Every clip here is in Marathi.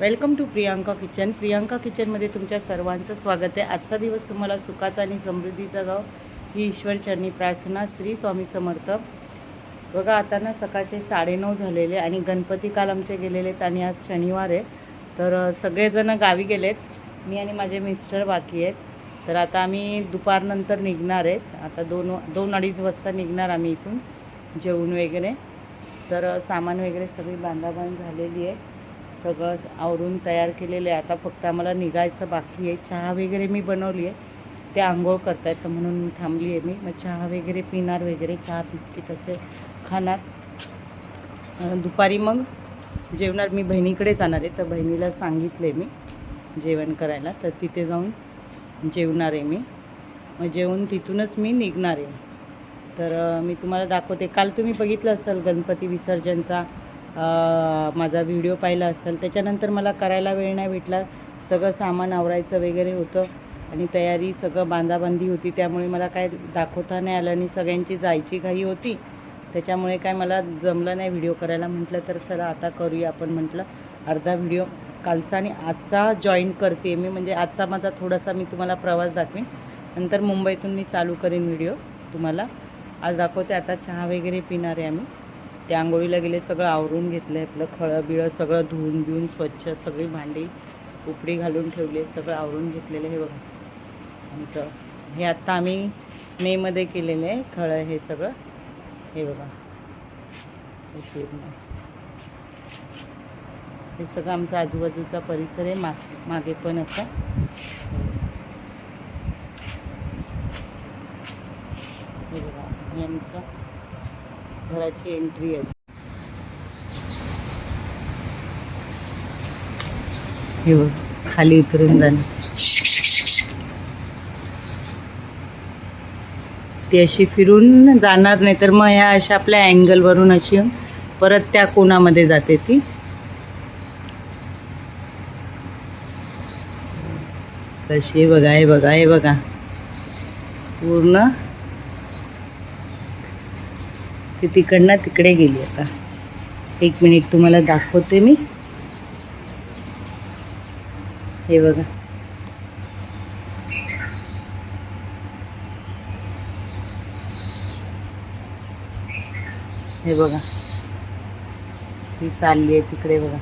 Welcome to Priyanka kitchen. Priyanka किचनमध्ये तुमच्या सर्वांचं स्वागत आहे. आजचा दिवस तुम्हाला सुखाचा आणि समृद्धीचा जाव ही ईश्वरचरणी प्रार्थना श्री स्वामी समर्थ. बघा आता ना सकाळचे साडेनऊ झालेले आणि गणपती काल आमचे गेलेले आहेत आणि आज शनिवार आहे. तर सगळेजणं सगळेजण गावी गेलेत. मी आणि माझे मिस्टर बाकी आहेत. तर आता आम्ही दुपारनंतर निघणार आहेत. आता दोन दोन अडीच वाजता निघणार आम्ही इथून जेवण वगैरे. तर सामान वगैरे सगळी बांधाबांध झालेली आहे. सगळं आवरून तयार केलेलं आहे. आता फक्त आम्हाला निघायचं बाकी आहे. चहा वगैरे मी बनवली आहे. ते आंघोळ करतायत तर म्हणून थांबली आहे मी. मग चहा वगैरे पिणार वगैरे चहा बिस्किट असे खाणार. दुपारी मग जेवणार. मी बहिणीकडे जाणार आहे तर बहिणीला सांगितले मी जेवण करायला. तर तिथे जाऊन जेवणार आहे मी. मग जेवून तिथूनच मी निघणार आहे. तर मी तुम्हाला दाखवते. काल तुम्ही बघितलं असाल गणपती विसर्जनचा. माझा व्हिडिओ पाहिला असेल. त्याच्यानंतर मला करायला वेळ नाही भेटला. सगळं सामान आवरायचं वगैरे होतं आणि तयारी सगळं बांधाबांधी होती. त्यामुळे मला काय दाखवता नाही आलं आणि सगळ्यांची जायची घाई होती. त्याच्यामुळे काय मला जमलं नाही व्हिडिओ करायला. म्हटलं तर चला आता करूया आपण म्हटलं. अर्धा व्हिडिओ कालचा आणि आजचा जॉईन करते मी. म्हणजे आजचा माझा थोडासा मी तुम्हाला प्रवास दाखवेन. नंतर मुंबईतून मी चालू करेन व्हिडिओ तुम्हाला. आज दाखवते आता चहा वगैरे पिणार आहे आम्ही. ते आंघोळीला गेले सगळं आवरून घेतलं आपलं खळं बिळं सगळं धुवून बिवून स्वच्छ सगळी भांडी उपडी घालून ठेवली आहेत सगळं आवरून घेतलेलं हे बघा. आमचं हे आत्ता आम्ही मेमध्ये केलेलं आहे खळं हे सगळं. हे बघा. हे सगळं आमचा आजूबाजूचा परिसर आहे माग मागे पण असा. हे बघा. हे आमचं घराची एंट्री आहे हे खाली उतरून जाणार ती अशी फिरून जाणार नाही तर मग ह्या अशा आपल्या अँगलवरून अशी परत त्या कोणामध्ये जाते ती? कशी बघा हे बघा हे बघा. पूर्ण ती तिकडनं तिकडे गेली आता. एक मिनिट तुम्हाला दाखवते मी. हे बघा. हे बघा. ती चालली आहे तिकडे बघा.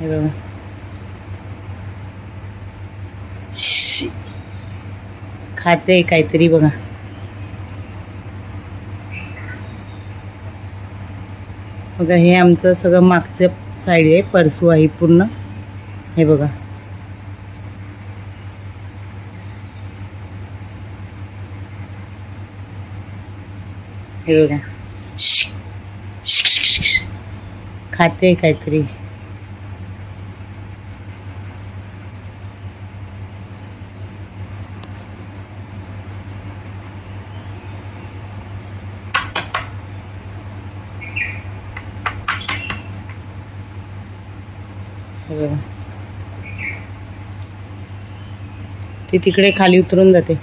हे बघा. शी. खाते काहीतरी बघा. बघा हे आमचं सगळं मागचं साईड आहे परसू आहे पूर्ण. हे बघा. हे बघा. खाते काहीतरी. सगळं ती तिकडे खाली उतरून जाते.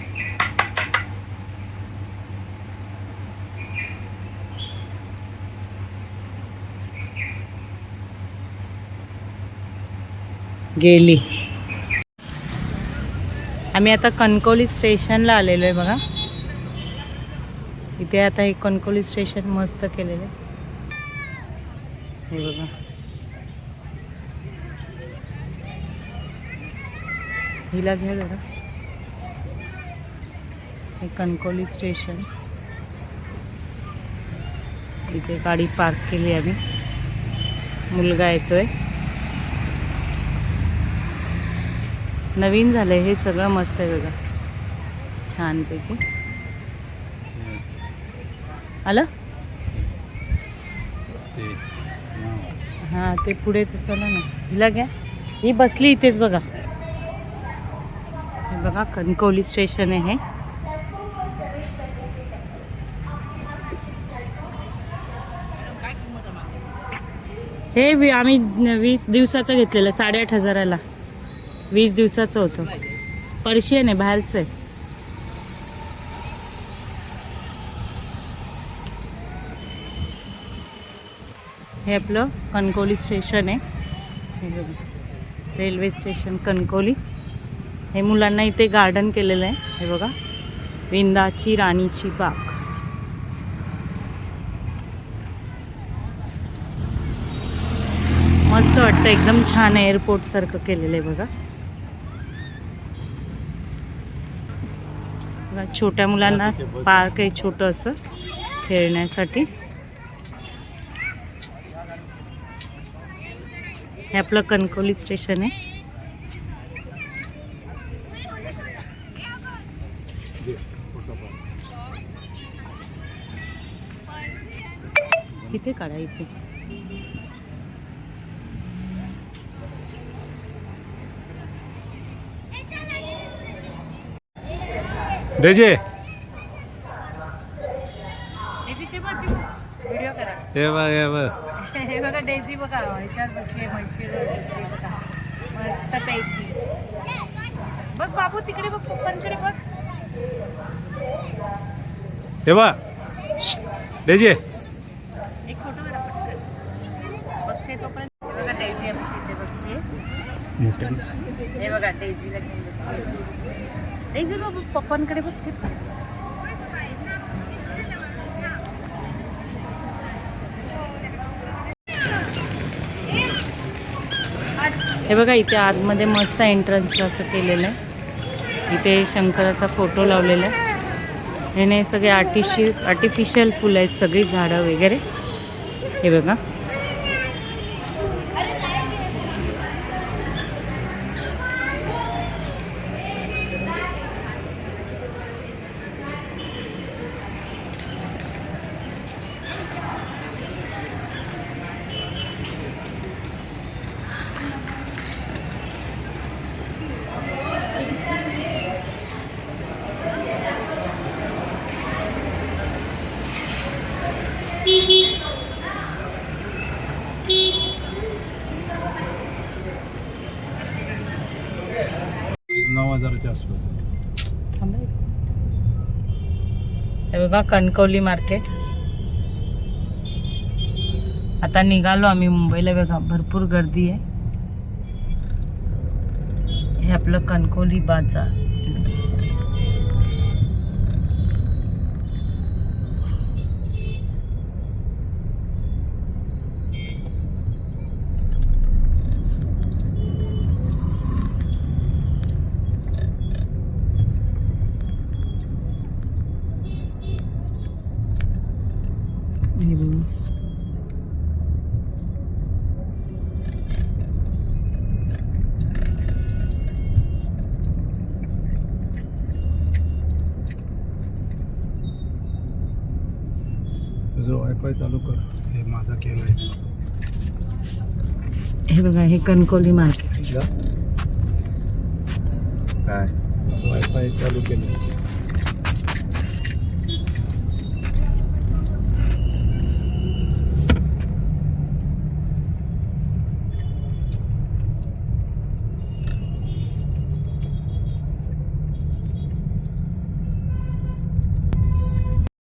गेली. आम्ही आता कणकवली स्टेशनला आलेलो आहे बघा. इथे आता हे कणकवली स्टेशन मस्त केलेलं आहे. हे बघा. हिला घ्या जरा. हे कणकोली स्टेशन. इथे गाडी पार्क केली आम्ही. मुलगा येतोय. नवीन झालंय हे सगळं मस्त आहे बघा. छानपैकी. आलं? हां ते पुढे ते चला ना. हिला घ्या. ही बसली इथेच बघा. बघा कणकवली स्टेशन आहे हे. आम्ही वीस दिवसाचं घेतलेलं साडेआठ हजाराला. वीस दिवसाचं होतं. पर्शियन आहे बाहेरचं आहे. हे आपलं कणकवली स्टेशन आहे. Railway station Kankavli. हे मुलांना इथे गार्डन केलेलं आहे. हे बघा. विंदाची राणीची बाग. मस्त वाटतं. एकदम छान एअरपोर्ट सारखं केलेलं आहे बघा. बघा, छोट्या मुलांना पार्क आहे छोटं असं खेळण्यासाठी. हे आपलं कणकोली स्टेशन आहे. इथे काढा इथे. डेजे. हे बघ हे बघ. हे बघा डेझी बघा. ह्याच्यात बसली म्हशीवर बसली बघा. मस्त पैकी. बघ बाबू तिकडे बघ पप्पांकडे बघ. हे बघ. डेजे एक फोटो करा पटकन बघते तोपर्यंत हे बघा डेझी आमची इथे बसली हे बघा डेझीला डेझी पप्पांकडे बघते हे बघा इथे आतमध्ये मस्त एंट्रन्स असं केलेलं आहे. इथे शंकराचा फोटो लावलेला आहे. ह्याने सगळे आर्टिशि आर्टिफिशियल फुलं आहेत सगळी झाडं वगैरे. हे बघा. नऊ हजाराच्या आसपास थांबा एक. हे बघा कणकवली मार्केट आता निघालो आम्ही मुंबईला. बघा भरपूर गर्दी आहे. हे आपलं कणकवली बाजार. वायफाय चालू कर. हे माझा केलायचं. हे बघा हे कणकवली मार्केट काय? वायफाय चालू केलं